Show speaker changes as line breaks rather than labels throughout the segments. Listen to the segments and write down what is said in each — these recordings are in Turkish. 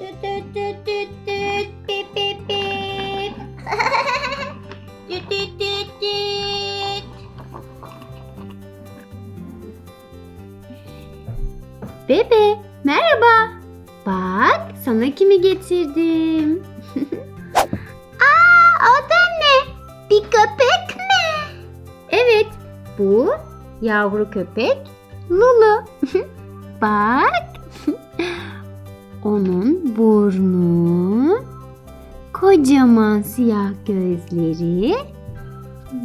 Düt düt düt düt düt. Bip bip bip. Düt düt düt düt.
Bebe, merhaba. Bak, sana kimi getirdim.
Aa, o da ne? Bir köpek mi?
Evet, bu yavru köpek Lulu. Bak. Kocaman siyah gözleri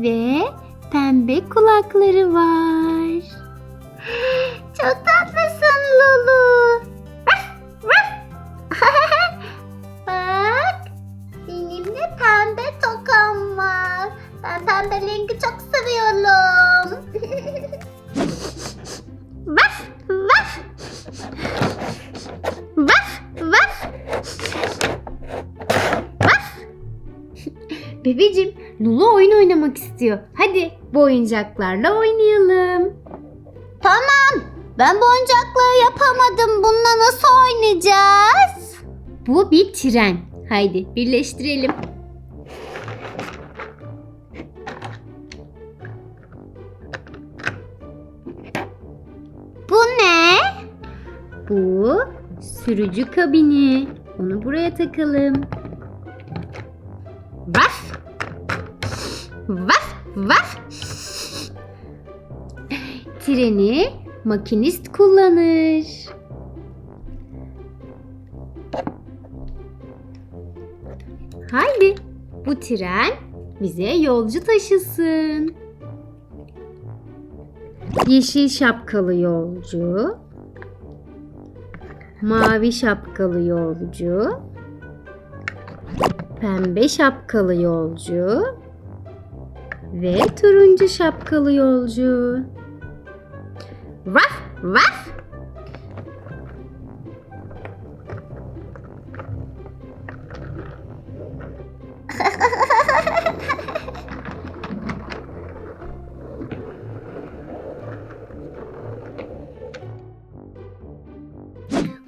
ve pembe kulakları var.
Çok tatlısın Lulu.
Bebecim, Lulu oyun oynamak istiyor. Hadi bu oyuncaklarla oynayalım.
Tamam, ben bu oyuncakları yapamadım. Bununla nasıl oynayacağız?
Bu bir tren. Haydi birleştirelim.
Bu ne?
Bu sürücü kabini. Onu buraya takalım.
Vaf. Vaf, vaf.
Treni makinist kullanır. Haydi bu tren bize yolcu taşısın. Yeşil şapkalı yolcu, mavi şapkalı yolcu, pembe şapkalı yolcu ve turuncu şapkalı yolcu.
Vaf, vaf.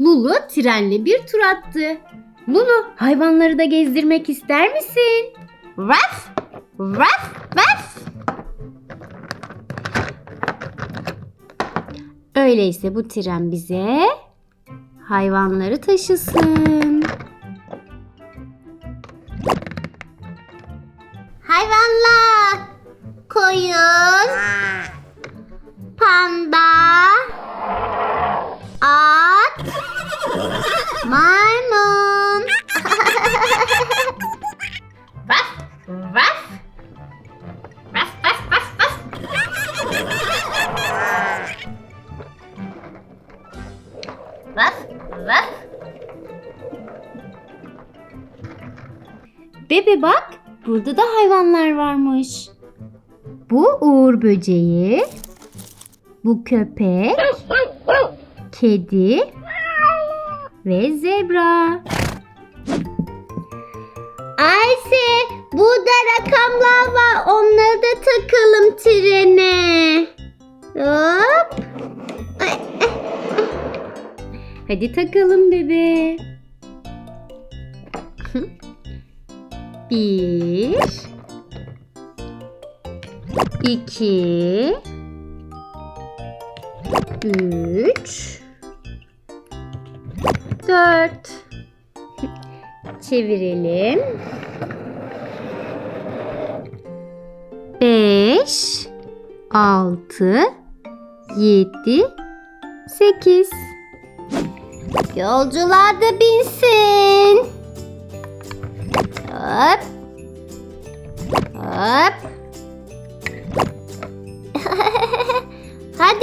Lulu trenle bir tur attı. Lulu hayvanları da gezdirmek ister misin?
Vaf, vaf, vaf.
Öyleyse bu tren bize hayvanları taşısın.
Hayvanlar. Koyun. Panda.
Bebe bak burada da hayvanlar varmış. Bu uğur böceği, bu köpek, kedi ve zebra.
Ayşe, burada rakamlar var. Onları da takalım trene. Hop.
Hadi takalım bebe. Bir, iki, üç, dört. Çevirelim. Beş, altı, yedi, sekiz.
Yolcular da binsin.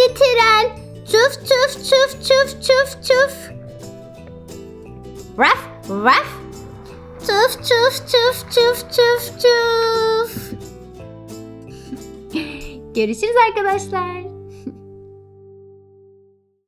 Hadi tren. Çuf çuf çuf çuf çuf çuf. Raf raf. Çuf çuf çuf çuf çuf çuf.
Görüşürüz arkadaşlar.